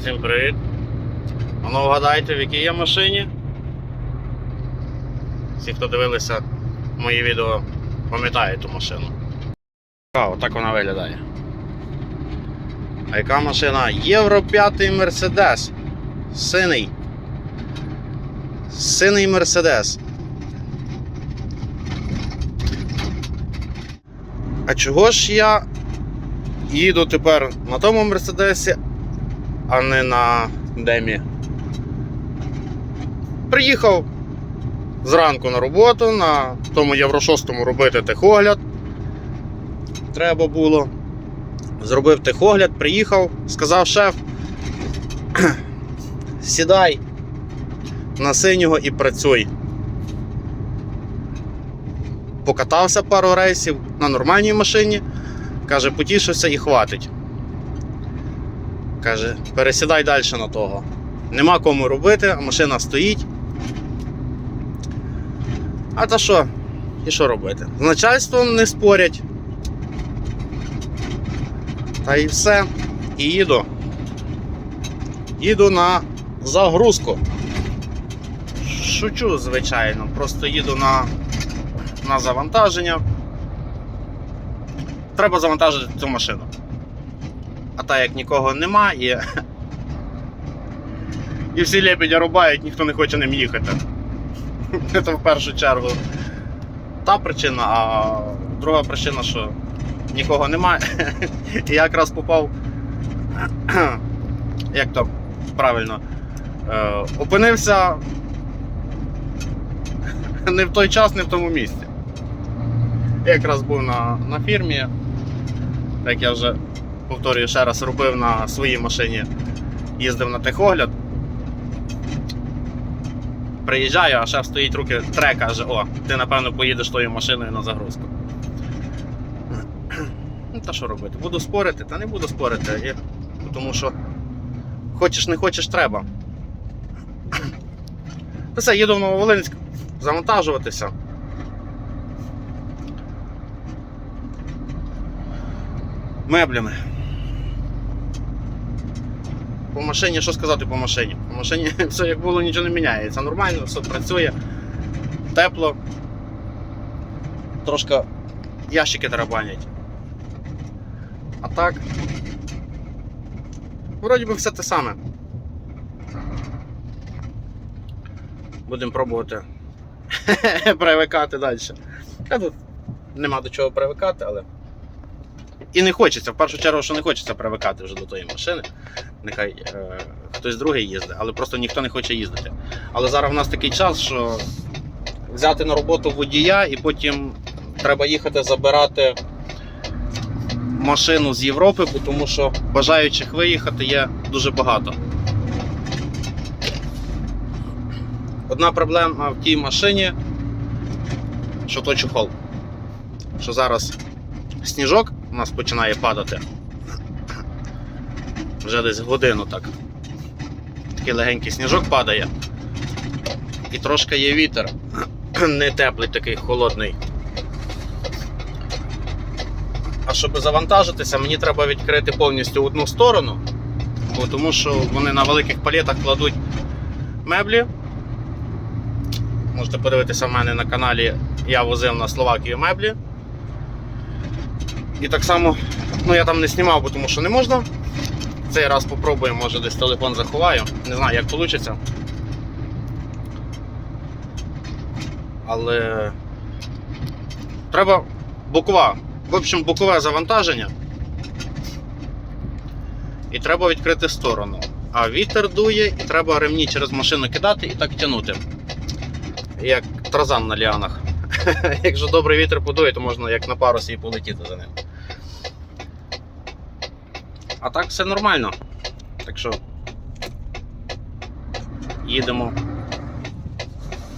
Всім привіт. А ну вгадайте, в якій я машині. Всі, хто дивилися мої відео, пам'ятають ту машину. А, отак вона виглядає. А яка машина? Євро 5 Мерседес. Синий. Синий Мерседес. А чого ж я їду тепер на тому Мерседесі, а не на Демі? Приїхав зранку на роботу, на тому Євро 6 робити техогляд. Треба було. Зробив техогляд, приїхав, сказав шеф, сідай на синього і працюй. Покатався пару рейсів на нормальній машині. Каже, потішився і хватить. Каже, пересідай далі на того. Нема кому робити, а машина стоїть. А та що? І що робити? З начальством не спорять. Та і все. І їду. Їду на загрузку. Шучу, звичайно, просто їду на, на завантаження. Треба завантажити цю машину. А так як нікого нема і. Всі лебедя рубають, ніхто не хоче ним їхати. Це в першу чергу та причина, а друга причина, що нікого немає. І якраз попав. Як то правильно? Е, опинився не в той час, не в тому місці. Якраз був на, на фірмі, як я вже повторюю ще раз, робив на своїй машині, їздив на техогляд. Приїжджаю, а шеф стоїть руки тре, каже, о, ти напевно поїдеш тою машиною на загрузку. Ну, та що робити? Буду спорити, та не буду спорити, і- тому що хочеш не хочеш, треба. Та все, їду в Нововолинськ завантажуватися. Меблями. По машині, що сказати по машині? По машині все як було, нічого не міняється. Нормально, все працює, тепло. Трошки ящики тарабанять. А так. Вроді би все те саме. Будемо пробувати привикати далі. Та тут нема до чого привикати, але. І не хочеться, в першу чергу, що не хочеться привикати вже до тої машини. Нехай е, хтось другий їздить, але просто ніхто не хоче їздити. Але зараз в нас такий час, що взяти на роботу водія і потім треба їхати забирати машину з Європи, тому що бажаючих виїхати є дуже багато. Одна проблема в тій машині, що то чохол. Що зараз сніжок у нас починає падати. Вже десь годину так. Такий легенький сніжок падає. І трошки є вітер. Не теплий, такий холодний. А щоб завантажитися, мені треба відкрити повністю одну сторону, бо тому що вони на великих палетах кладуть меблі. Можете подивитися в мене на каналі, я возив на Словакію меблі. І так само, ну я там не знімав, бо тому що не можна. Цей раз попробуємо, може десь телефон заховаю. Не знаю, як вийде. Але треба бокова. В общем, бокове завантаження. І треба відкрити сторону. А вітер дує, і треба ремні через машину кидати і так тягнути. Як тразан на ліанах. Якщо добрий вітер подує, то можна як на парусі і полетіти за ним. А так все нормально. Так що їдемо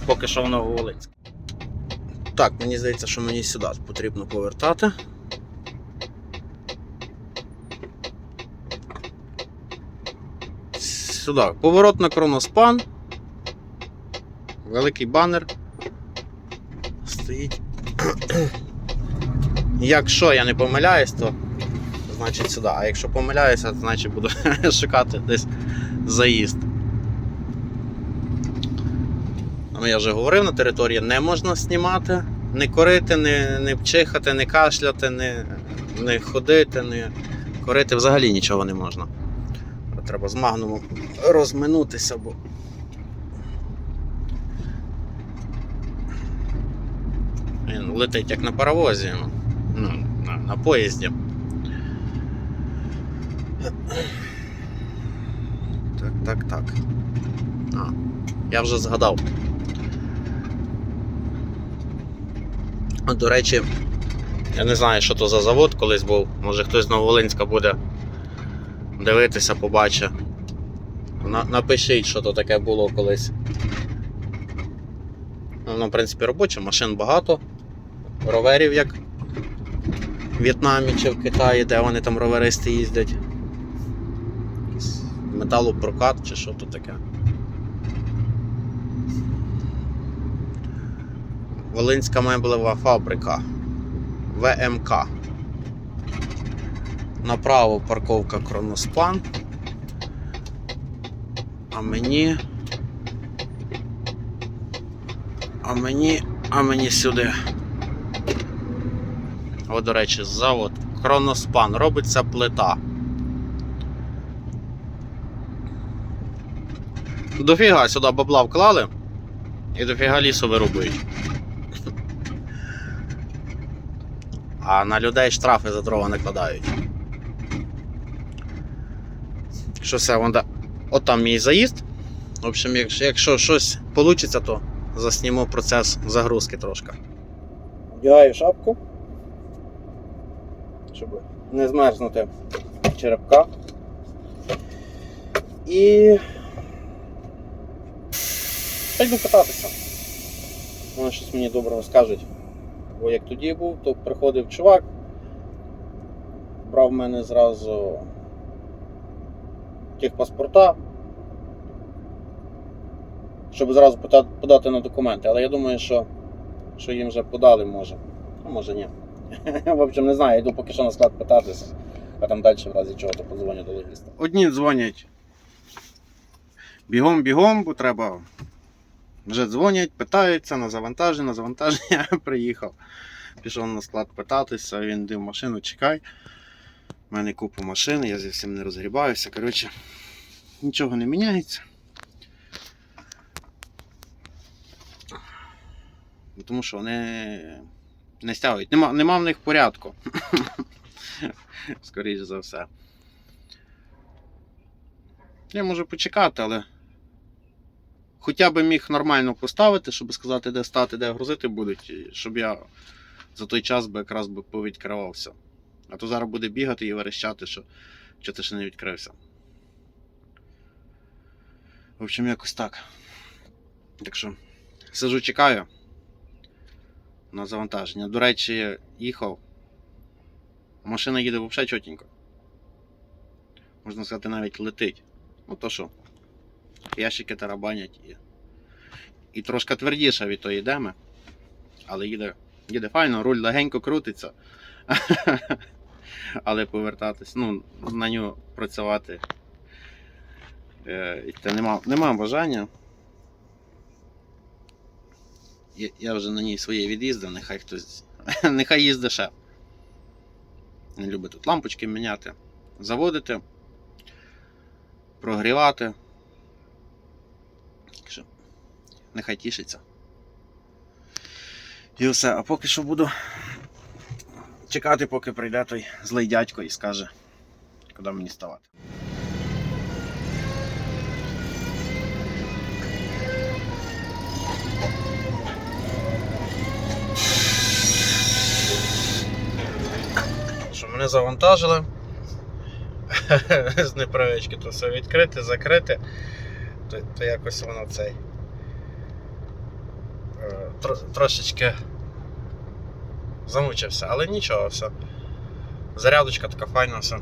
поки що в Нововолинськ. Так, мені здається, що мені сюди потрібно повертати. Сюди. Поворот на кроноспан. Великий банер. Стоїть. Якщо я не помиляюсь, то значить сюди. А якщо помиляюся, то значить буду шукати десь заїзд. Ну, я вже говорив, на території не можна знімати, не корити, не, не чихати, не кашляти, не, не ходити, не корити взагалі нічого не можна. Треба з магнумом розминутися, бо. Він летить як на паровозі, ну, на, на поїзді. Так, так, так. А, я вже згадав. До речі, я не знаю, що то за завод колись був. Може хтось з Нововолинська буде дивитися, побачить. На, напишіть, що то таке було колись. Ну, Воно, в принципі, робоче, машин багато. Роверів, як в В'єтнамі чи в Китаї, де вони там роверисти їздять. Металопрокат чи що то таке. Волинська меблева фабрика. ВМК. Направо парковка Кроноспан. А мені. А мені. А мені сюди. О, до речі, завод Кроноспан. Робиться плита. Дофіга сюди бабла вклали і дофіга лісу вирубують. А на людей штрафи за дрова накладають. Що все, вон, от там мій заїзд. В общем, якщо, якщо щось вийде, то засніму процес загрузки трошки. Вдягаю шапку, щоб не змерзнути черепка. І. Йду питатися. Вони щось мені доброго скажуть. Бо як тоді був, то приходив чувак, брав в мене зразу техпаспорта, щоб зразу подати на документи. Але я думаю, що, що їм вже подали може. А може ні. В общем, не знаю, йду поки що на склад питатися, а там далі в разі чого то подзвоню до логіста. Одні дзвонять. Бігом, бігом, бо треба. Вже дзвонять, питаються на завантаження, на завантаження приїхав. Пішов на склад питатися, він див машину, чекай. У мене купа машин, я зі всім не розгрібаюся. Коротше, нічого не міняється. Тому що вони не стягують. Нема, нема в них порядку. Скоріше за все. Я можу почекати, але хоча б міг нормально поставити, щоб сказати, де стати, де грузити будуть, щоб я за той час би якраз би повідкривався. А то зараз буде бігати і верещати, що, що ти ще не відкрився. В общем, якось так. Так що, сижу, чекаю на завантаження. До речі, їхав. Машина їде взагалі чотенько. Можна сказати, навіть летить. Ну то що, ящики тарабанять і. І трошки твердіше від тої деми. Але їде, їде файно, руль легенько крутиться. Але повертатись, ну, на нього працювати. Е, та нема, нема бажання. Я, я вже на ній своє від'їздив, нехай хтось. нехай їздить ще. Не любить тут лампочки міняти, заводити, прогрівати. Так що, нехай тішиться. І все. А поки що буду чекати, поки прийде той злий дядько і скаже, куди мені ставати. Що мене завантажили. З непривички то все відкрити, закрити, то, то якось воно цей. Е, трошечки замучився, але нічого, все. Зарядочка така файна, все.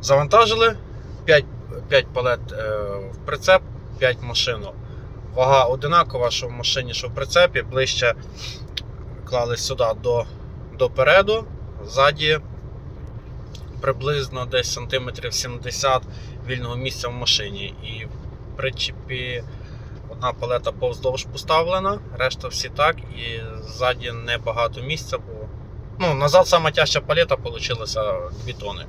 Завантажили 5, 5 палет е, в прицеп, 5 в машину. Вага одинакова, що в машині, що в прицепі, ближче клали сюди до, до переду, Ззаді приблизно десь сантиметрів 70 вільного місця в машині. І в причепі одна палета повздовж поставлена, решта всі так, і ззаді небагато місця було. Ну, назад сама тяжча палета вийшла 2 тони.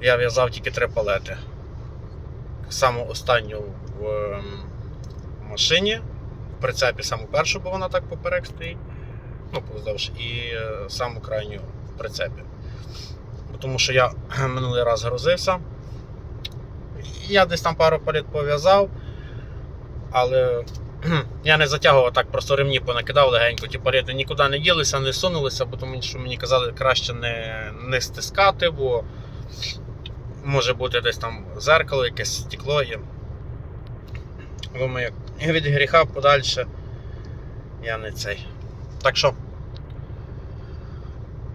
Я в'язав тільки три палети. Саму останню в ем, машині, в прицепі саму першу, бо вона так поперек стоїть. Ну, повздовж, і е, саму крайню в прицепі. Тому що я минулий раз грузився. Я десь там пару палет пов'язав, але я не затягував так, просто ремні понакидав легенько. Ті палети нікуди не ділися, не сунулися, бо тому що мені казали краще не, не стискати, бо може бути десь там зеркало, якесь стекло є. Думаю, від гріха подальше я не цей. Так що,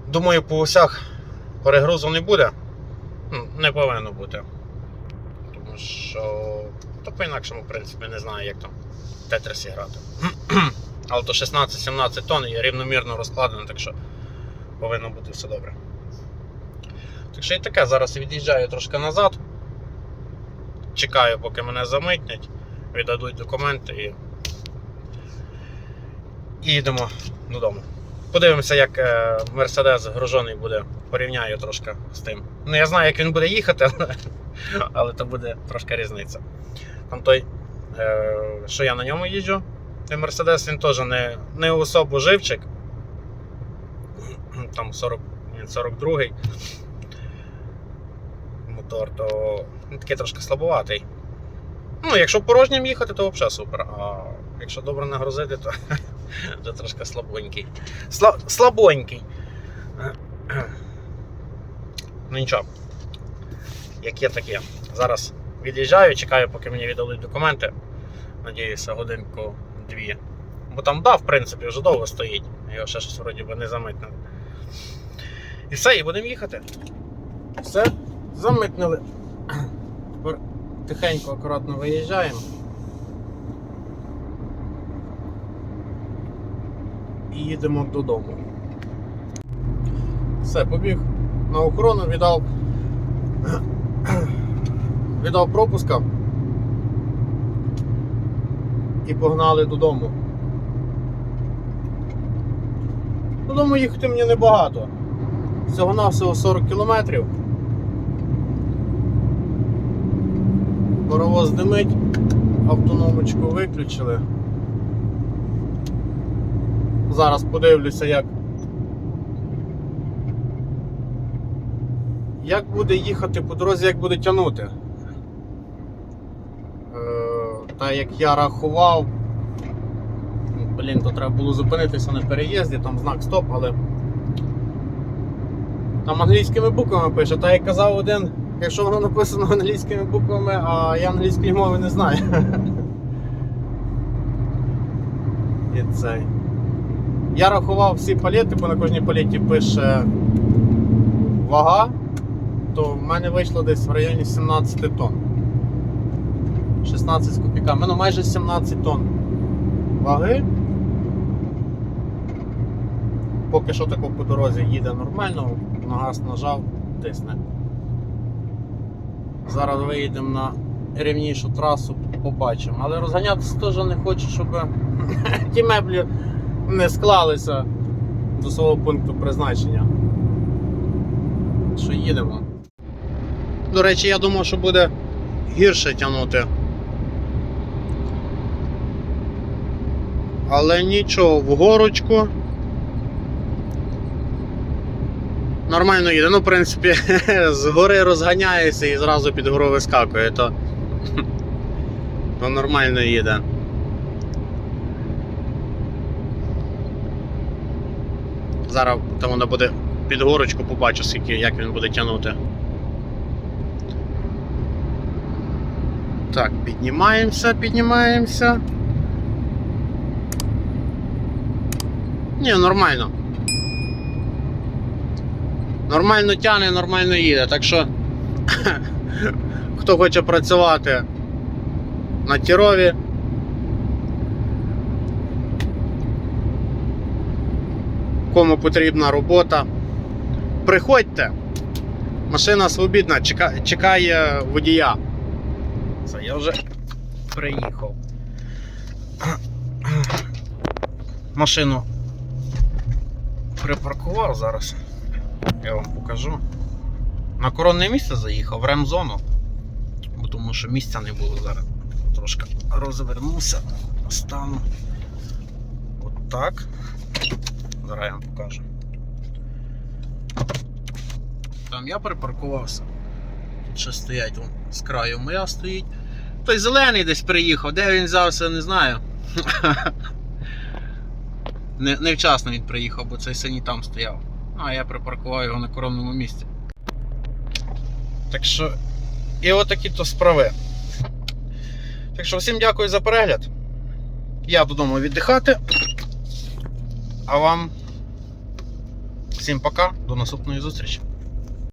думаю, по осях перегрузу не буде. Не повинно бути. Що то по-інакшому, в принципі, не знаю, як там в Тетрисі грати. Але то 16-17 тонн і рівномірно розкладено, так що повинно бути все добре. Так що і таке, зараз від'їжджаю трошки назад. Чекаю, поки мене замитнять, віддадуть документи і. І їдемо додому. Подивимося, як е, Мерседес гружений буде. Порівняю трошки з тим. Ну, я знаю, як він буде їхати, але, але то буде трошки різниця. Там той, е, що я на ньому їжджу, той Мерседес, він теж не, не особо живчик. Там 40, 42-й мотор, то він такий трошки слабоватий. Ну, якщо порожнім їхати, то взагалі супер. А якщо добре нагрузити, то вже трошки слабонький. Сла... Слабонький. Ну нічого. Як є, так є. Зараз від'їжджаю, чекаю, поки мені віддадуть документи. Надіюся, годинку-дві. Бо там да, в принципі, вже довго стоїть. Його ще щось вроді би не замитнили. І все, і будемо їхати. Все, замитнили. Тепер тихенько, акуратно виїжджаємо. І їдемо додому. Все, побіг на охорону, віддав. Віддав пропуска. І погнали додому. Додому їхати мені небагато. Всього-навсього 40 кілометрів. Паровоз димить, автономочку виключили. Зараз подивлюся, як. Як буде їхати по дорозі, як буде тягнути. Е, Та як я рахував. Блін, то треба було зупинитися на переїзді, там знак стоп, але. Там англійськими буквами пише, та як казав один, якщо воно написано англійськими буквами, а я англійської мови не знаю. І цей. Я рахував всі палети, бо на кожній палеті пише вага, то в мене вийшло десь в районі 17 тонн. 16 з копійками, ну майже 17 тонн ваги. Поки що тако по дорозі їде нормально, на газ нажав, тисне. Зараз виїдемо на рівнішу трасу, побачимо. Але розганятися теж не хочу, щоб ті меблі не склалися до свого пункту призначення. Що їдемо. До речі, я думав, що буде гірше тягнути. Але нічого, в горочку. Нормально їде. Ну, в принципі, з гори розганяється і зразу під гору вискакує, то, то нормально їде. Зараз там воно буде під горочку, побачу, скільки, як він буде тягнути. Так, піднімаємося, піднімаємося. Ні, нормально. Нормально тягне, нормально їде. Так що, хто хоче працювати на тірові, кому потрібна робота, приходьте. Машина свобідна, чекає водія. Це я вже приїхав. Машину припаркував зараз. Я вам покажу. На коронне місце заїхав в ремзону. Бо тому що місця не було зараз. Трошки розвернувся. Стану. От. Зараз я вам покажу. Там я припаркувався. Ще стоять вон, з краю моя стоїть. Той зелений десь приїхав, де він взявся, не знаю. Не, невчасно він приїхав, бо цей синій там стояв. А я припаркував його на коронному місці. Так що. І отакі то справи. Так що всім дякую за перегляд. Я додому віддихати. А вам всім пока, до наступної зустрічі.